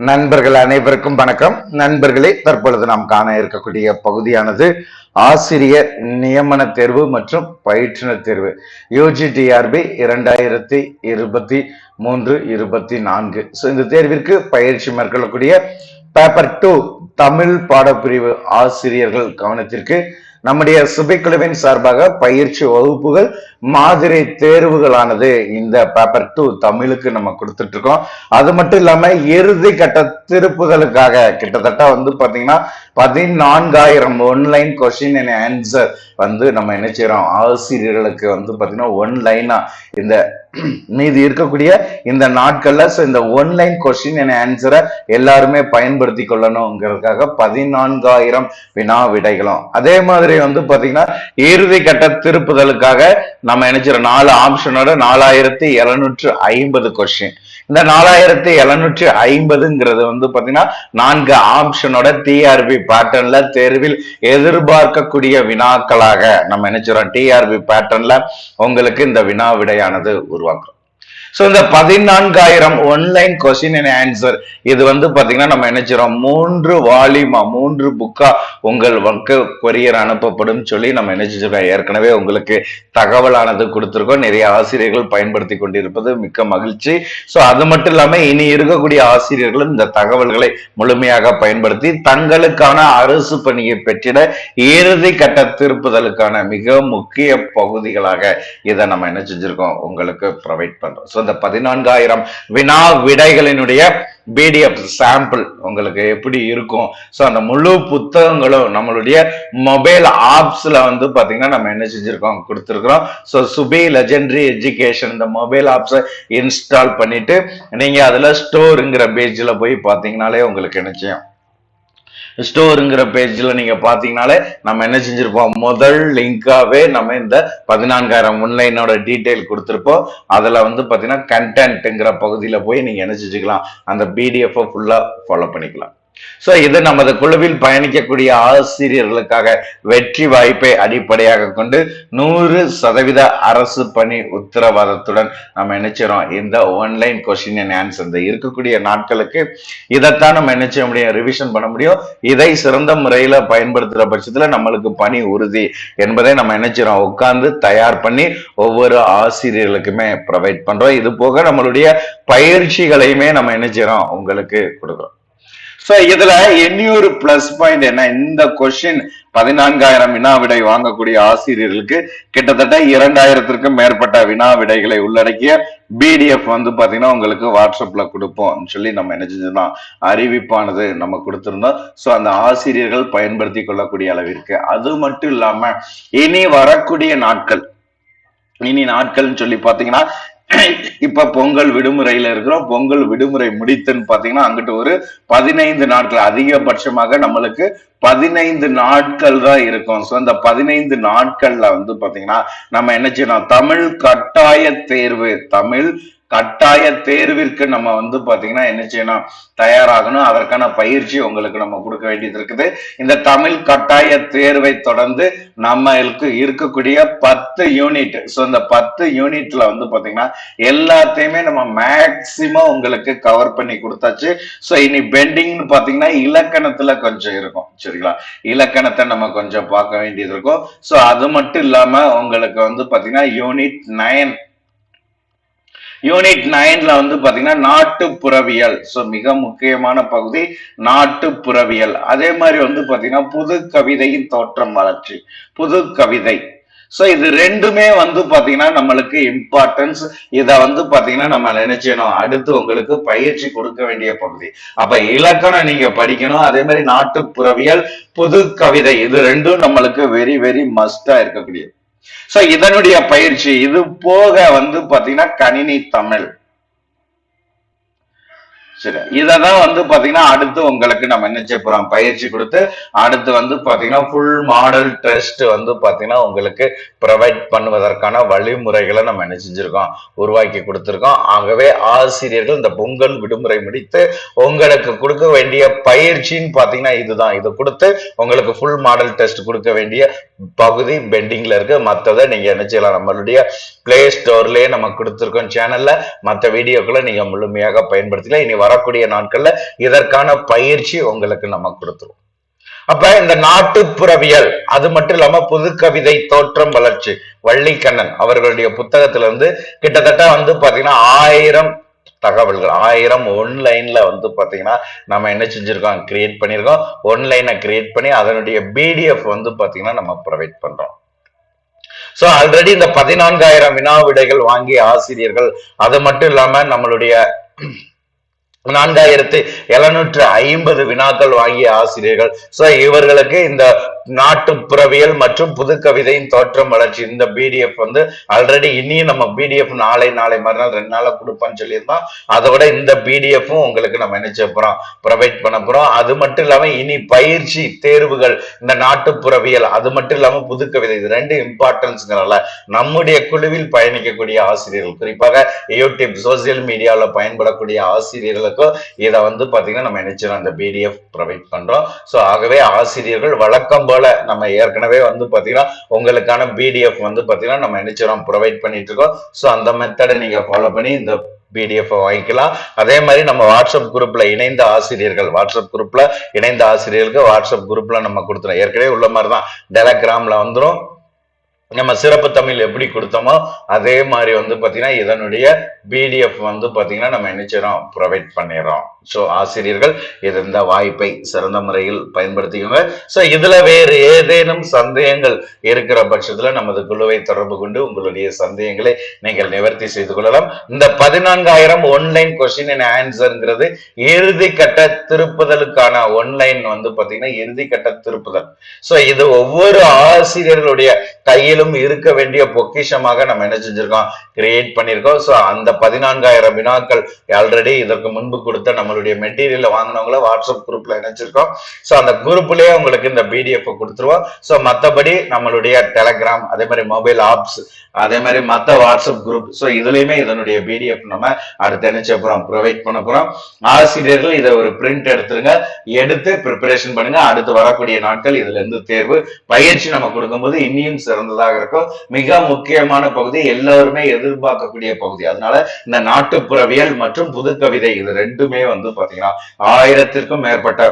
நண்பர்கள் அனைவருக்கும் வணக்கம். நண்பர்களே தற்பொழுது நாம் காண இருக்கக்கூடிய பகுதியானது ஆசிரியர் நியமன தேர்வு மற்றும் பயிற்றுனர் தேர்வு. யூஜிடிஆர்பி இரண்டாயிரத்தி இருபத்தி மூன்று இருபத்தி நான்கு. ஸோ இந்த தேர்விற்கு பயிற்சி மேற்கொள்ளக்கூடிய பேப்பர் டூ தமிழ் பாடப்பிரிவு ஆசிரியர்கள் கவனத்திற்கு நம்முடைய சுபைக்குழுவின் சார்பாக பயிற்சி வகுப்புகள் மாதிரி தேர்வுகளானது இந்த பேப்பர் டூ தமிழுக்கு நம்ம கொடுத்துட்டு இருக்கோம் அது மட்டும் இல்லாம இறுதி கட்ட திருப்புதலுக்காக கிட்டத்தட்ட வந்து பாத்தீங்கன்னா பதினான்காயிரம் ஒன்லைன் கொஸ்டின் அண்ட் ஆன்சர் வந்து நம்ம என்ன செய்யறோம் ஆசிரியர்களுக்கு வந்து பார்த்திங்கன்னா ஒன் லைனாக இந்த மீதி இருக்கக்கூடிய இந்த நாட்கள்ல ஸோ இந்த ஒன்லைன் கொஸ்டின் என ஆன்சரை எல்லாருமே பயன்படுத்தி கொள்ளணுங்கிறதுக்காக பதினான்காயிரம் வினா விடைகளும் அதே மாதிரி வந்து பார்த்தீங்கன்னா இறுதி கட்ட திருப்புதலுக்காக நம்ம நினைச்சிடும் நாலு ஆப்ஷனோட நாலாயிரத்தி இரநூற்று ஐம்பது கொஸ்டின் இந்த நாலாயிரத்தி எழுநூற்றி ஐம்பதுங்கிறது வந்து பாத்தீங்கன்னா நான்கு ஆப்ஷனோட டிஆர்பி பேட்டர்ன்ல தேர்வில் எதிர்பார்க்கக்கூடிய வினாக்களாக நம்ம நினைச்சிரோம் டிஆர்பி பேட்டர்ன்ல உங்களுக்கு இந்த வினா விடையானது உருவாக்குறோம். சோ இந்த பதினான்காயிரம் ஒன்லைன் கொஸ்டின் அண்ட் ஆன்சர் இது வந்து பாத்தீங்கன்னா நம்ம நினைச்சிரோம் மூன்று வால்யூமா மூன்று புக்கா உங்கள் வங்க கொரியர் அனுப்பப்படும் சொல்லி நம்ம நினைச்சிருக்கோம் ஏற்கனவே உங்களுக்கு தகவலானது கொடுத்திருக்கோம். நிறைய ஆசிரியர்கள் பயன்படுத்தி கொண்டிருப்பது மிக்க மகிழ்ச்சி. சோ அது மட்டும் இல்லாம இனி இருக்கக்கூடிய ஆசிரியர்களும் இந்த தகவல்களை முழுமையாக பயன்படுத்தி தங்களுக்கான அரசு பணியை பெற்றிட இறுதி கட்ட திருப்புதலுக்கான மிக முக்கிய பகுதிகளாக இதை நம்ம என்ன செஞ்சிருக்கோம்? உங்களுக்கு ப்ரொவைட் பண்றோம். ஸோ இந்த பதினான்காயிரம் வினா விடைகளினுடைய பிடிஎஃப் சாம்பிள் உங்களுக்கு எப்படி இருக்கும்? ஸோ அந்த முழு புத்தகங்களும் நம்மளுடைய மொபைல் ஆப்ஸ்ல வந்து பாத்தீங்கன்னா நம்ம என்ன செஞ்சிருக்கோம்? கொடுத்துருக்குறோம். ஸோ சுபி லெஜெண்டரி எஜுகேஷன் இந்த மொபைல் ஆப்ஸை இன்ஸ்டால் பண்ணிட்டு நீங்க அதுல ஸ்டோருங்கிற பேஜ்ல போய் பாத்தீங்கன்னாலே உங்களுக்கு நிச்சயம் ஸ்டோருங்கிற பேஜில் நீங்க பார்த்தீங்கனாலே நம்ம என்ன செஞ்சுருப்போம்? முதல் லிங்காகவே நம்ம இந்த பதினான்காயிரம் ஒன்லைனோட டீட்டெயில் கொடுத்துருப்போம். அதில் வந்து பார்த்தீங்கன்னா கண்டென்ட்டுங்கிற பகுதியில போய் நீங்க என்ன செஞ்சுக்கலாம்? அந்த பிடிஎஃப்பை ஃபுல்லாக ஃபாலோ பண்ணிக்கலாம். சோ இது நமது குழுவில் பயணிக்கக்கூடிய ஆசிரியர்களுக்காக வெற்றி வாய்ப்பை அடிப்படையாக கொண்டு நூறு சதவீத அரசு பணி உத்தரவாதத்துடன் நம்ம நினைச்சிரோம் இந்த ஆன்லைன் கொஸ்டின் அண்ட் ஆன்சர் இந்த இருக்கக்கூடிய நாட்களுக்கு இதைத்தான் நம்ம என்ன செய்ய முடியும்? ரிவிஷன் பண்ண முடியும். இதை சிறந்த முறையில பயன்படுத்துற பட்சத்துல நம்மளுக்கு பணி உறுதி என்பதை நம்ம நினைச்சிரோம் உட்கார்ந்து தயார் பண்ணி ஒவ்வொரு ஆசிரியர்களுக்குமே ப்ரொவைட் பண்றோம். இது போக நம்மளுடைய பயிற்சிகளையுமே நம்ம என்ன செய்யறோம் உங்களுக்கு கொடுக்குறோம். சோ இதுல இன்னொரு பிளஸ் பாயிண்ட் என்ன? இந்த கொஸ்டின் பதினான்காயிரம் வினா விடை வாங்கக்கூடிய ஆசிரியர்களுக்கு கிட்டத்தட்ட இரண்டாயிரத்திற்கும் மேற்பட்ட வினா விடைகளை உள்ளடக்கிய பிடிஎஃப் வந்து பாத்தீங்கன்னா உங்களுக்கு வாட்ஸ்அப்ல கொடுப்போம் சொல்லி நம்ம என்ன செஞ்சோம்னா அறிவிப்பானது நம்ம கொடுத்திருந்தோம். சோ அந்த ஆசிரியர்கள் பயன்படுத்தி கொள்ளக்கூடிய அளவிற்கு. அது மட்டும் இல்லாம இனி வரக்கூடிய நாட்கள் இனி நாட்கள்னு சொல்லி பாத்தீங்கன்னா இப்ப பொங்கல் விடுமுறையில இருக்கிறோம். பொங்கல் விடுமுறை முடித்துன்னு பாத்தீங்கன்னா அங்கிட்டு ஒரு பதினைந்து நாட்கள் அதிகபட்சமாக நம்மளுக்கு பதினைந்து நாட்கள் தான் இருக்கும். ஸோ அந்த பதினைந்து நாட்கள்ல வந்து பாத்தீங்கன்னா நம்ம என்ன செய்யணும்? தமிழ் கட்டாய தேர்வு தமிழ் கட்டாய தேர்விற்கு நம்ம வந்து பாத்தீங்கன்னா என்ன செய்யணும்? தயாராகணும். அதற்கான பயிற்சி உங்களுக்கு நம்ம கொடுக்க வேண்டியது இருக்குது. இந்த தமிழ் கட்டாய தேர்வை தொடர்ந்து நம்மளுக்கு இருக்கக்கூடிய பத்து யூனிட் ஸோ இந்த பத்து யூனிட்ல வந்து பாத்தீங்கன்னா எல்லாத்தையுமே நம்ம மேக்சிமம் உங்களுக்கு கவர் பண்ணி கொடுத்தாச்சு. ஸோ இனி பெண்டிங்னு பாத்தீங்கன்னா இலக்கணத்துல கொஞ்சம் இருக்கும். சரிங்களா? இலக்கணத்தை நம்ம கொஞ்சம் பார்க்க வேண்டியது இருக்கும். ஸோ அது மட்டும் இல்லாம உங்களுக்கு வந்து பாத்தீங்கன்னா யூனிட் நைன் யூனிட் நைன்ல வந்து பாத்தீங்கன்னா நாட்டுப்புறவியல். ஸோ மிக முக்கியமான பகுதி நாட்டுப்புறவியல். அதே மாதிரி வந்து பாத்தீங்கன்னா புது கவிதையின் தோற்றம் வளர்ச்சி புது கவிதை சோ இது ரெண்டுமே வந்து பாத்தீங்கன்னா நம்மளுக்கு இம்பார்ட்டன்ஸ் இத வந்து பாத்தீங்கன்னா நம்ம நினைச்சணும் அடுத்து உங்களுக்கு பயிற்சி கொடுக்க வேண்டிய பகுதி. அப்ப இலக்கணம் நீங்க படிக்கணும். அதே மாதிரி நாட்டுப்புறவியல் புது கவிதை இது ரெண்டும் நம்மளுக்கு வெரி வெரி மஸ்டா இருக்கக்கூடியது. சோ இதனுடைய பயிற்சி இது போக வந்து பாத்தீங்கன்னா கணினி தமிழ். சரி. இததான் வந்து பாத்தீங்கன்னா அடுத்து உங்களுக்கு நம்ம என்ன செய்ய போறோம்? பயிற்சி கொடுத்து அடுத்து வந்து பாத்தீங்கன்னா ஃபுல் மாடல் டெஸ்ட் வந்து பாத்தீங்கன்னா உங்களுக்கு ப்ரொவைட் பண்ணுவதற்கான வழிமுறைகளை நம்ம என்ன செஞ்சிருக்கோம்? உருவாக்கி கொடுத்துருக்கோம். ஆகவே ஆசிரியர்கள் இந்த பொங்கல் விடுமுறை முடித்து உங்களுக்கு கொடுக்க வேண்டிய பயிற்சின்னு பாத்தீங்கன்னா இதுதான். இது கொடுத்து உங்களுக்கு ஃபுல் மாடல் டெஸ்ட் கொடுக்க வேண்டிய பகுதி பெண்டிங்ல இருக்கு. மற்றதை நீங்க என்ன செய்யலாம்? நம்மளுடைய பிளே ஸ்டோர்லயே நம்ம கொடுத்துருக்கோம் சேனல்ல மற்ற வீடியோக்களை நீங்க முழுமையாக பயன்படுத்திக்கலாம். இனி வரக்கூடிய நாட்கள்ல இதற்கான பயிற்சி உங்களுக்கு நம்ம கொடுத்துருவோம். அப்ப இந்த நாட்டுப்புறவியல் அது மட்டும் இல்லாம புது கவிதை தோற்றம் வளர்ச்சி வள்ளிக்கண்ணன் அவர்களுடைய புத்தகத்துல இருந்து கிட்டத்தட்ட வந்து பாத்தீங்கன்னா ஆயிரம் தகவல்கள் ஆயிரம் ஒன்லைன்ல வந்து பாத்தீங்கன்னா நம்ம என்ன செஞ்சிருக்கோம் கிரியேட் பண்ணியிருக்கோம் ஒன்லைனை கிரியேட் பண்ணி அதனுடைய பிடிஎஃப் வந்து பாத்தீங்கன்னா நம்ம ப்ரொவைட் பண்றோம். சோ ஆல்ரெடி இந்த பதினான்காயிரம் வினா விடைகள் வாங்கிய ஆசிரியர்கள் அது மட்டும் இல்லாம நம்மளுடைய நான்காயிரத்து எழுநூற்று ஐம்பது வினாக்கள் வாங்கிய ஆசிரியர்கள். ஸோ இவர்களுக்கு இந்த நாட்டுப்புறவியல் மற்றும் புது கவிதையின் தோற்றம் வளர்ச்சி இந்த பிடிஎஃப் வந்து ஆல்ரெடி இனியும் நம்ம பிடிஎஃப் நாளை நாளை மறுநாள் ரெண்டு நாளாக கொடுப்போம்னு சொல்லியிருந்தோம். அதை விட இந்த பிடிஎஃப்பும் உங்களுக்கு நம்ம என்ன போகிறோம் போறோம்? ப்ரொவைட் பண்ண போறோம். அது மட்டும் இல்லாம இனி பயிற்சி தேர்வுகள் இந்த நாட்டுப்புறவியல் அது மட்டும் இல்லாம புது கவிதை இது ரெண்டு இம்பார்ட்டன்ஸ்ங்கிறனால நம்முடைய குழுவில் பயணிக்கக்கூடிய ஆசிரியர்கள். குறிப்பாக யூடியூப் சோசியல் மீடியாவில் பயன்படக்கூடிய ஆசிரியர்கள் ஆசிரியர்களுக்கும் இதை வந்து பாத்தீங்கன்னா நம்ம நினைச்சிடும் அந்த பிடிஎஃப் ப்ரொவைட் பண்றோம். ஸோ ஆகவே ஆசிரியர்கள் வழக்கம் போல நம்ம ஏற்கனவே வந்து பாத்தீங்கன்னா உங்களுக்கான பிடிஎஃப் வந்து பாத்தீங்கன்னா நம்ம நினைச்சிடும் ப்ரொவைட் பண்ணிட்டு இருக்கோம். ஸோ அந்த மெத்தடை நீங்க ஃபாலோ பண்ணி இந்த பிடிஎஃப் வாங்கிக்கலாம். அதே மாதிரி நம்ம வாட்ஸ்அப் குரூப்ல இணைந்த ஆசிரியர்கள் வாட்ஸ்அப் குரூப்ல இணைந்த ஆசிரியர்களுக்கு வாட்ஸ்அப் குரூப்ல நம்ம கொடுத்துறோம். ஏற்கனவே உள்ள மாதிரி தான் டெலகிராம்ல வந்துடும் நம்ம சிறப்பு தமிழ் எப்படி கொடுத்தோமோ அதே மாதிரி வந்து பார்த்தீங்கன்னா இதனுடைய பிடிஎஃப் வந்து பார்த்தீங்கன்னா நம்ம என்ன செய்யறோம்? ப்ரொவைட் பண்ணிடுறோம். ஸோ ஆசிரியர்கள் இருந்த இந்த வாய்ப்பை சிறந்த முறையில் பயன்படுத்திக்கோங்க. ஸோ இதுல வேறு ஏதேனும் சந்தேகங்கள் இருக்கிற பட்சத்துல நமது குழுவை தொடர்பு கொண்டு உங்களுடைய சந்தேகங்களை நீங்கள் நிவர்த்தி செய்து கொள்ளலாம். இந்த பதினான்காயிரம் ஒன்லைன் கொஸ்டின் அண்ட் ஆன்சருங்கிறது இறுதி கட்ட திருப்புதலுக்கான ஒன்லைன் வந்து பாத்தீங்கன்னா இறுதி கட்ட திருப்புதல். ஸோ இது ஒவ்வொரு ஆசிரியர்களுடைய கையிலும் இருக்க வேண்டிய பொக்கிஷமாக நம்ம என்ன செஞ்சிருக்கோம்? கிரியேட் பண்ணியிருக்கோம் ஸோ அந்த பதினான்காயிரம் வினாக்கள் ஆல்ரெடி இதற்கு முன்பு கொடுத்த நம்மளுடைய மெட்டீரியல் வாங்கினவங்கள வாட்ஸ்அப் குரூப்ல இணைச்சிருக்கோம். ஸோ அந்த குரூப்லயே உங்களுக்கு இந்த பிடிஎஃப் கொடுத்துருவோம். ஸோ மற்றபடி நம்மளுடைய டெலகிராம் அதே மாதிரி மொபைல் ஆப்ஸ் அதே மாதிரி மற்ற வாட்ஸ்அப் குரூப் ஸோ இதுலயுமே இதனுடைய பிடிஎஃப் நம்ம அடுத்து என்ன போறோம் ப்ரொவைட் பண்ண போறோம். ஆசிரியர்கள் இதை ஒரு பிரிண்ட் எடுத்துருங்க எடுத்து ப்ரிப்பரேஷன் பண்ணுங்க. அடுத்து வரக்கூடிய நாட்கள் இதுல இருந்து தேர்வு பயிற்சி நம்ம கொடுக்கும்போது இன்னியும் சிறந்ததாக இருக்கும். மிக முக்கியமான பகுதி எல்லோருமே எதிர்பார்க்கக்கூடிய பகுதி. அதனால இந்த நாட்டுப்புறவியல் மற்றும் புது கவிதை இது ரெண்டுமே வந்து வந்து பாத்தீங்கன்னா ஆயிரத்திற்கும் மேற்பட்ட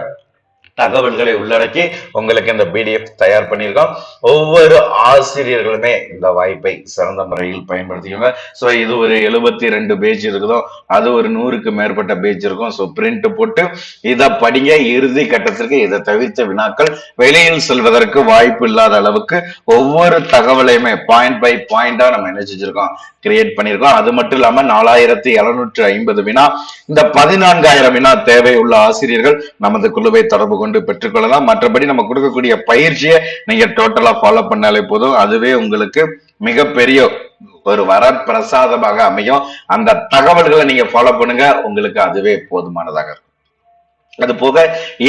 தகவல்களை உள்ளடக்கி உங்களுக்கு இந்த பிடிஎஃப் தயார் பண்ணியிருக்கோம். ஒவ்வொரு ஆசிரியர்களுமே இந்த வாய்ப்பை சிறந்த முறையில் பயன்படுத்திக்கோங்க. ஸோ இது ஒரு எழுபத்தி ரெண்டு பேஜ் இருக்குதோ அது ஒரு நூறுக்கு மேற்பட்ட பேஜ் இருக்கும். ஸோ பிரிண்ட் போட்டு இதை படிங்க. இறுதி கட்டத்திற்கு இதை தவிர்த்த வினாக்கள் வெளியில் செல்வதற்கு வாய்ப்பு இல்லாத அளவுக்கு ஒவ்வொரு தகவலையுமே பாயிண்ட் பை பாயிண்டா நம்ம என்ன செஞ்சிருக்கோம்? கிரியேட் பண்ணியிருக்கோம் அது மட்டும் இல்லாம நாலாயிரத்தி எழுநூற்று ஐம்பது வினா இந்த பதினான்காயிரம் வினா தேவை உள்ள ஆசிரியர்கள் நமது குழுவை தொடர்பு கொண்டு பெற்றுக்கொள்ளலாம். மற்றபடி நம்ம கொடுக்கக்கூடிய பயிற்சியை நீங்க டோட்டலா ஃபாலோ பண்ணாலே போதும். அதுவே உங்களுக்கு மிகப்பெரிய ஒரு வரப்பிரசாதமாக அமையும். அந்த தகவல்களை நீங்க ஃபாலோ பண்ணுங்க. உங்களுக்கு அதுவே போதுமானதாக இருக்கும். அது போக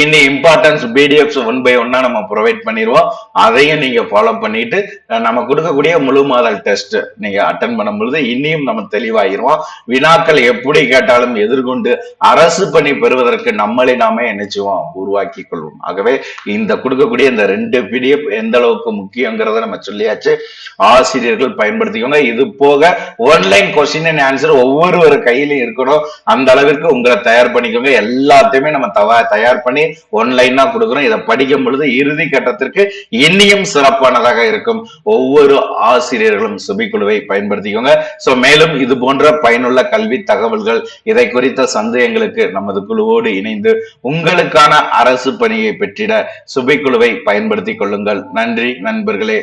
இனி இம்பார்ட்டன்ஸ் பிடிஎஃப்ஸ் ஒன் பை ஒன்னா நம்ம ப்ரொவைட் பண்ணிடுவோம் அதையும் நீங்க ஃபாலோ பண்ணிட்டு நம்ம கொடுக்கக்கூடிய முழு மாதல் டெஸ்ட் நீங்க அட்டன் பண்ணும் பொழுது இன்னியும் நம்ம தெளிவாயிருவோம் வினாக்கள் எப்படி கேட்டாலும் எதிர்கொண்டு அரசு பணி பெறுவதற்கு நம்மளை நாமே நினைச்சுவோம் உருவாக்கி கொள்வோம். ஆகவே இந்த கொடுக்கக்கூடிய இந்த ரெண்டு பிடிஎஃப் எந்த அளவுக்கு முக்கியங்கிறத நம்ம சொல்லியாச்சு. ஆசிரியர்கள் பயன்படுத்திக்கோங்க. இது போக ஒன்லைன் கொஸ்டின் அண்ட் ஆன்சர் ஒவ்வொருவர் கையிலும் இருக்கணும். அந்த அளவிற்கு உங்களை தயார் பண்ணிக்கோங்க. எல்லாத்தையுமே நம்ம தயார் பண்ணி ஒன்லைனா கொடுக்குறோம். இதை படிக்கும் பொழுது இறுதி கட்டத்திற்கு இன்னியும் சிறப்பானதாக இருக்கும். ஒவ்வொரு ஆசிரியர்களும் சுபிக்குழுவை பயன்படுத்திக்கோங்க. சோ மேலும் இது போன்ற பயனுள்ள கல்வி தகவல்கள் இதை குறித்த சந்தேகங்களுக்கு நமது குழுவோடு இணைந்து உங்களுக்கான அரசு பணியை பெற்றிட சுபிக்குழுவை பயன்படுத்திக் கொள்ளுங்கள். நன்றி நண்பர்களே.